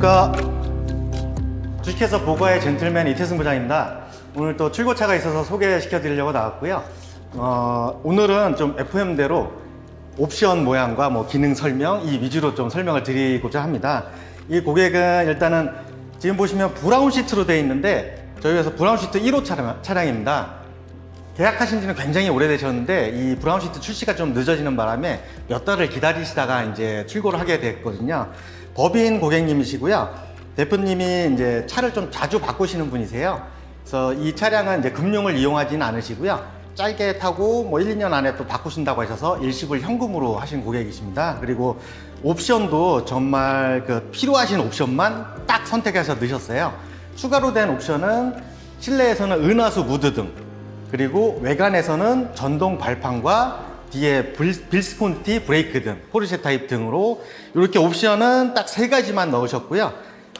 안녕하십니까. 주식회사 보가의 젠틀맨 이태승 부장입니다. 오늘 또 출고차가 있어서 소개시켜 드리려고 나왔고요. 어, 오늘은 좀 FM대로 옵션 모양과 뭐 기능 설명 이 위주로 좀 설명을 드리고자 합니다. 이 고객은 일단은 지금 보시면 브라운 시트로 되어 있는데 저희 회사 브라운 시트 1호 차량, 차량입니다. 계약하신 지는 굉장히 오래되셨는데 이 브라운 시트 출시가 좀 늦어지는 바람에 몇 달을 기다리시다가 이제 출고를 하게 됐거든요. 법인 고객님이시고요. 대표님이 이제 차를 좀 자주 바꾸시는 분이세요. 그래서 이 차량은 이제 금융을 이용하지는 않으시고요. 짧게 타고 뭐 1, 2년 안에 또 바꾸신다고 하셔서 일시불 현금으로 하신 고객이십니다. 그리고 옵션도 정말 그 필요하신 옵션만 딱 선택해서 넣으셨어요. 추가로 된 옵션은 실내에서는 은하수 무드 등 그리고 외관에서는 전동 발판과 뒤에 빌- 빌스폰티 브레이크 등 포르쉐 타입 등으로 이렇게 옵션은 딱 세 가지만 넣으셨고요.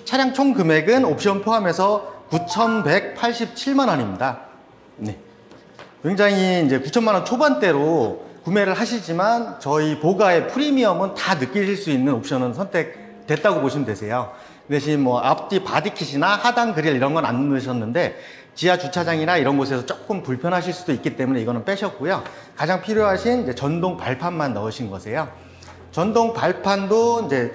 차량 총 금액은 옵션 포함해서 9,187만 원입니다. 네. 굉장히 이제 9천만 원 초반대로 구매를 하시지만 저희 보가의 프리미엄은 다 느끼실 수 있는 옵션은 선택됐다고 보시면 되세요. 대신 뭐 앞뒤 바디킷이나 하단 그릴 이런 건 안 넣으셨는데 지하 주차장이나 이런 곳에서 조금 불편하실 수도 있기 때문에 이거는 빼셨고요. 가장 필요하신 이제 전동 발판만 넣으신 거세요. 전동 발판도 이제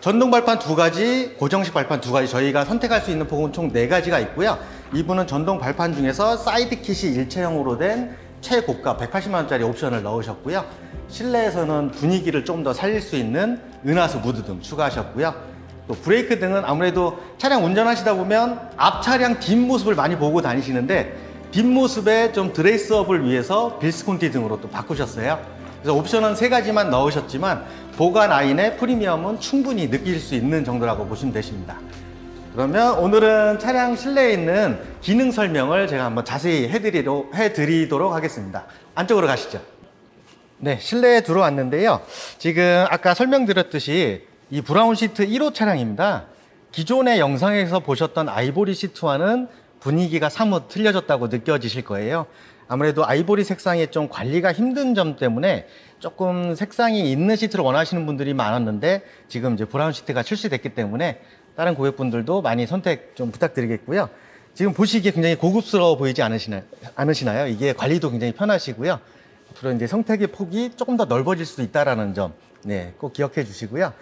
전동 발판 두 가지, 고정식 발판 두 가지 저희가 선택할 수 있는 폭은 총 네 가지가 있고요. 이분은 전동 발판 중에서 사이드 킷이 일체형으로 된 최고가 180만 원짜리 옵션을 넣으셨고요. 실내에서는 분위기를 좀 더 살릴 수 있는 은하수 무드 등 추가하셨고요. 또 브레이크 등은 아무래도 차량 운전하시다 보면 앞 차량 뒷모습을 많이 보고 다니시는데 뒷모습에 좀 드레스업을 위해서 빌스콘티 등으로 또 바꾸셨어요. 그래서 옵션은 세 가지만 넣으셨지만 보관 라인의 프리미엄은 충분히 느낄 수 있는 정도라고 보시면 되십니다. 그러면 오늘은 차량 실내에 있는 기능 설명을 제가 한번 자세히 해드리도, 해드리도록 하겠습니다. 안쪽으로 가시죠. 네, 실내에 들어왔는데요. 지금 아까 설명드렸듯이 이 브라운 시트 1호 차량입니다. 기존의 영상에서 보셨던 아이보리 시트와는 분위기가 사뭇 틀려졌다고 느껴지실 거예요. 아무래도 아이보리 색상이 좀 관리가 힘든 점 때문에 조금 색상이 있는 시트를 원하시는 분들이 많았는데 지금 이제 브라운 시트가 출시됐기 때문에 다른 고객분들도 많이 선택 좀 부탁드리겠고요. 지금 보시기에 굉장히 고급스러워 보이지 않으시나요? 이게 관리도 굉장히 편하시고요. 앞으로 이제 성택의 폭이 조금 더 넓어질 수도 있다라는 점, 네, 꼭 기억해 주시고요.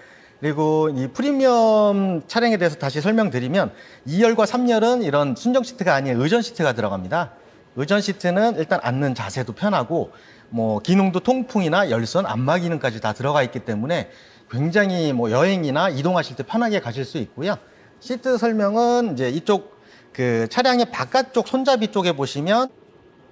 그리고 이 프리미엄 차량에 대해서 다시 설명드리면 2열과 3열은 이런 순정 시트가 아닌 의전 시트가 들어갑니다. 의전 시트는 일단 앉는 자세도 편하고 뭐 기능도 통풍이나 열선, 안마 기능까지 다 들어가 있기 때문에 굉장히 뭐 여행이나 이동하실 때 편하게 가실 수 있고요. 시트 설명은 이제 이쪽 그 차량의 바깥쪽 손잡이 쪽에 보시면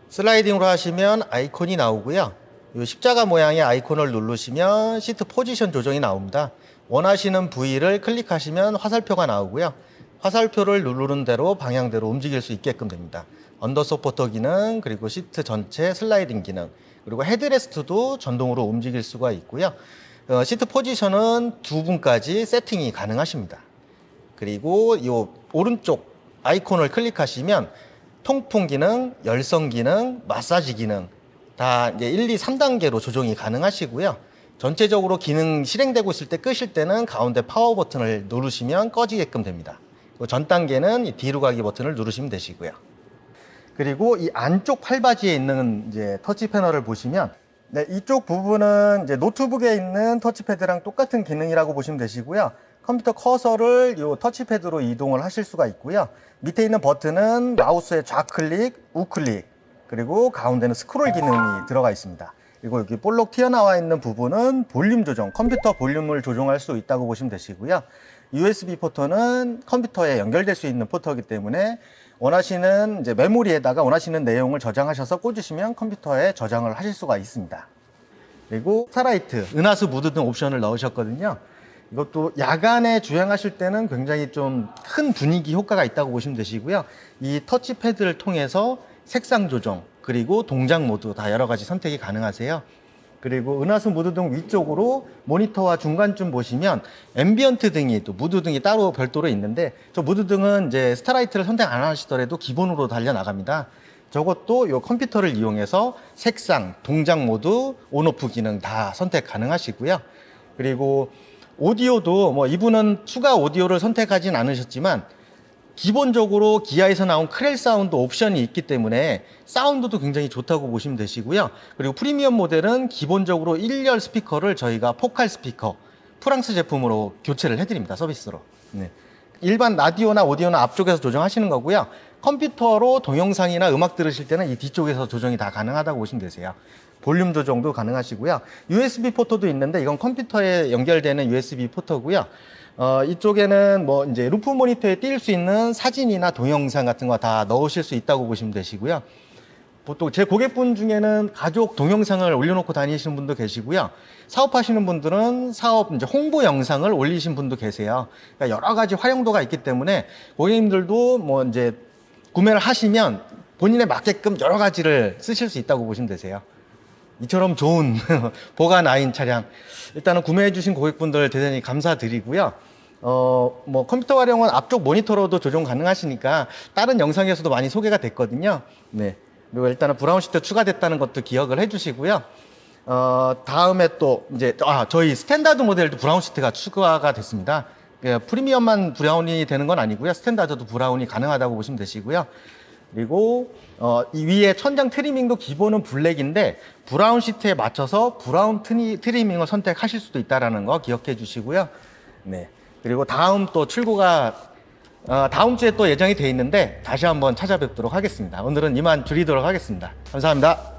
슬라이딩으로 하시면 아이콘이 나오고요. 이 십자가 모양의 아이콘을 누르시면 시트 포지션 조정이 나옵니다. 원하시는 부위를 클릭하시면 화살표가 나오고요. 화살표를 누르는 대로 방향대로 움직일 수 있게끔 됩니다. 언더 서포터 기능, 그리고 시트 전체 슬라이딩 기능, 그리고 헤드레스트도 전동으로 움직일 수가 있고요. 어, 시트 포지션은 두 분까지 세팅이 가능하십니다. 그리고 이 오른쪽 아이콘을 클릭하시면 통풍 기능, 열선 기능, 마사지 기능 다 이제 1, 2, 3단계로 조정이 가능하시고요. 전체적으로 기능 실행되고 있을 때 끄실 때는 가운데 파워 버튼을 누르시면 꺼지게끔 됩니다. 전 단계는 이 뒤로 가기 버튼을 누르시면 되시고요. 그리고 이 안쪽 팔바지에 있는 이제 터치 패널을 보시면 네, 이쪽 부분은 이제 노트북에 있는 터치패드랑 똑같은 기능이라고 보시면 되시고요. 컴퓨터 커서를 이 터치패드로 이동을 하실 수가 있고요. 밑에 있는 버튼은 마우스의 좌클릭, 우클릭, 그리고 가운데는 스크롤 기능이 들어가 있습니다. 그리고 여기 볼록 튀어나와 있는 부분은 볼륨 조정, 컴퓨터 볼륨을 조정할 수 있다고 보시면 되시고요. USB 포터는 컴퓨터에 연결될 수 있는 포터이기 때문에 원하시는 이제 메모리에다가 원하시는 내용을 저장하셔서 꽂으시면 컴퓨터에 저장을 하실 수가 있습니다. 그리고 스타라이트, 은하수 무드 등 옵션을 넣으셨거든요. 이것도 야간에 주행하실 때는 굉장히 좀 큰 분위기 효과가 있다고 보시면 되시고요. 이 터치패드를 통해서 색상 조정, 그리고 동작 모드 다 여러 가지 선택이 가능하세요. 그리고 은하수 무드 등 위쪽으로 모니터와 중간쯤 보시면 앰비언트 등이 또 무드 등이 따로 별도로 있는데 저 무드 등은 이제 스타라이트를 선택 안 하시더라도 기본으로 달려 나갑니다. 저것도 이 컴퓨터를 이용해서 색상, 동작 모드, 온오프 기능 다 선택 가능하시고요. 그리고 오디오도 뭐 이분은 추가 오디오를 선택하진 않으셨지만 기본적으로 기아에서 나온 크렐 사운드 옵션이 있기 때문에 사운드도 굉장히 좋다고 보시면 되시고요. 그리고 프리미엄 모델은 기본적으로 1열 스피커를 저희가 포칼 스피커 프랑스 제품으로 교체를 해드립니다. 서비스로. 네. 일반 라디오나 오디오는 앞쪽에서 조정하시는 거고요. 컴퓨터로 동영상이나 음악 들으실 때는 이 뒤쪽에서 조정이 다 가능하다고 보시면 되세요. 볼륨 조정도 가능하시고요. USB 포터도 있는데 이건 컴퓨터에 연결되는 USB 포터고요. 어, 이쪽에는 뭐 이제 루프 모니터에 띄울 수 있는 사진이나 동영상 같은 거 다 넣으실 수 있다고 보시면 되시고요. 보통 제 고객분 중에는 가족 동영상을 올려놓고 다니시는 분도 계시고요. 사업하시는 분들은 사업 이제 홍보 영상을 올리신 분도 계세요. 그러니까 여러 가지 활용도가 있기 때문에 고객님들도 뭐 이제 구매를 하시면 본인에 맞게끔 여러 가지를 쓰실 수 있다고 보시면 되세요. 이처럼 좋은 보관 아인 차량 일단은 구매해 주신 고객분들 대단히 감사드리고요. 어, 뭐 컴퓨터 활용은 앞쪽 모니터로도 조정 가능하시니까 다른 영상에서도 많이 소개가 됐거든요. 네. 그리고 일단은 브라운 시트 추가됐다는 것도 기억을 해 주시고요. 어, 다음에 또 이제 아, 저희 스탠다드 모델도 브라운 시트가 추가가 됐습니다. 예, 프리미엄만 브라운이 되는 건 아니고요. 스탠다드도 브라운이 가능하다고 보시면 되시고요. 그리고 어, 이 위에 천장 트리밍도 기본은 블랙인데 브라운 시트에 맞춰서 브라운 트니, 트리밍을 선택하실 수도 있다라는 거 기억해 주시고요. 네. 그리고 다음 또 출고가 어, 다음 주에 또 예정이 돼 있는데 다시 한번 찾아뵙도록 하겠습니다. 오늘은 이만 줄이도록 하겠습니다. 감사합니다.